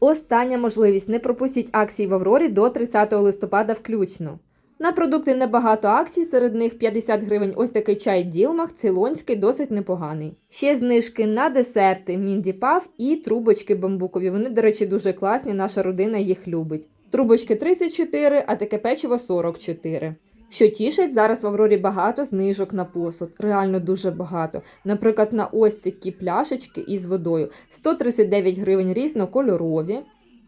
Остання можливість не пропустіть акції в Аврорі до 30 листопада включно. На продукти небагато акцій, серед них 50 гривень ось такий чай Ділмах, цейлонський, досить непоганий. Ще знижки на десерти, міндіпав і трубочки бамбукові. Вони, до речі, дуже класні, наша родина їх любить. Трубочки 34, а таке печиво 44. Що тішить, зараз в Аврорі багато знижок на посуд, реально дуже багато. Наприклад, на ось такі пляшечки із водою 139 гривень різнокольорові.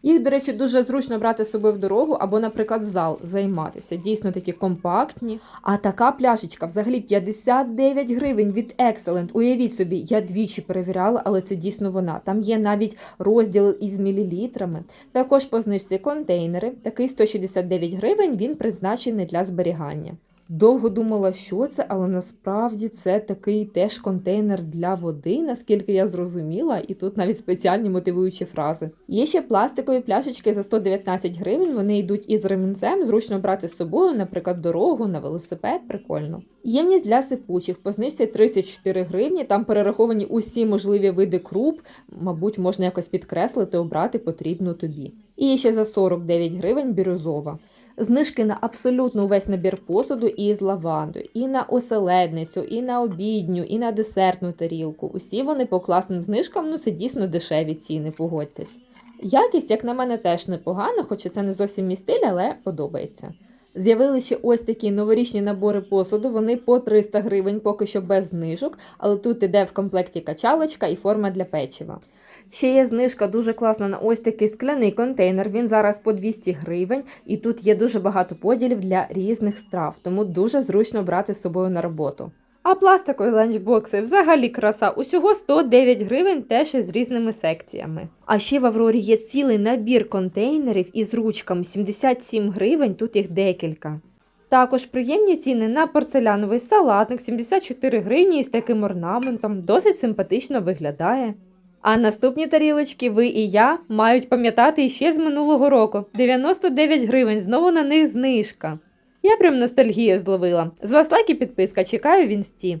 Їх, до речі, дуже зручно брати з собою в дорогу або, наприклад, в зал займатися. Дійсно такі компактні. А така пляшечка взагалі 59 гривень від Excellent. Уявіть собі, я двічі перевіряла, але це дійсно вона. Там є навіть розділ із мілілітрами. Також по знижці контейнери. Такий 169 гривень, він призначений для зберігання. Довго думала, що це, але насправді це такий теж контейнер для води, наскільки я зрозуміла, і тут навіть спеціальні мотивуючі фрази. Є ще пластикові пляшечки за 119 гривень. Вони йдуть із ремінцем, зручно брати з собою, наприклад, дорогу на велосипед. Прикольно. Ємність для сипучих по знижці 34 гривні. Там перераховані усі можливі види круп. Мабуть, можна якось підкреслити, обрати потрібну тобі. І ще за 49 гривень бірюзова. Знижки на абсолютно увесь набір посуду із лавандою, і на оселедницю, і на обідню, і на десертну тарілку. Усі вони по класним знижкам, ну це дійсно дешеві ціни, погодьтесь. Якість, як на мене, теж непогана, хоча це не зовсім мій стиль, але подобається. З'явилися ще ось такі новорічні набори посуду, вони по 300 гривень, поки що без знижок, але тут іде в комплекті качалочка і форма для печива. Ще є знижка дуже класна на ось такий скляний контейнер. Він зараз по 200 гривень, і тут є дуже багато поділів для різних страв, тому дуже зручно брати з собою на роботу. А пластикові ланчбокси взагалі краса. Усього 109 гривень теж із різними секціями. А ще в Аврорі є цілий набір контейнерів із ручками 77 гривень, тут їх декілька. Також приємні ціни на порцеляновий салатник 74 гривні із таким орнаментом, досить симпатично виглядає. А наступні тарілочки ви і я мають пам'ятати іще з минулого року. 99 гривень, знову на них знижка. Я прям ностальгію зловила. З вас лайк і підписка, чекаю в інсті.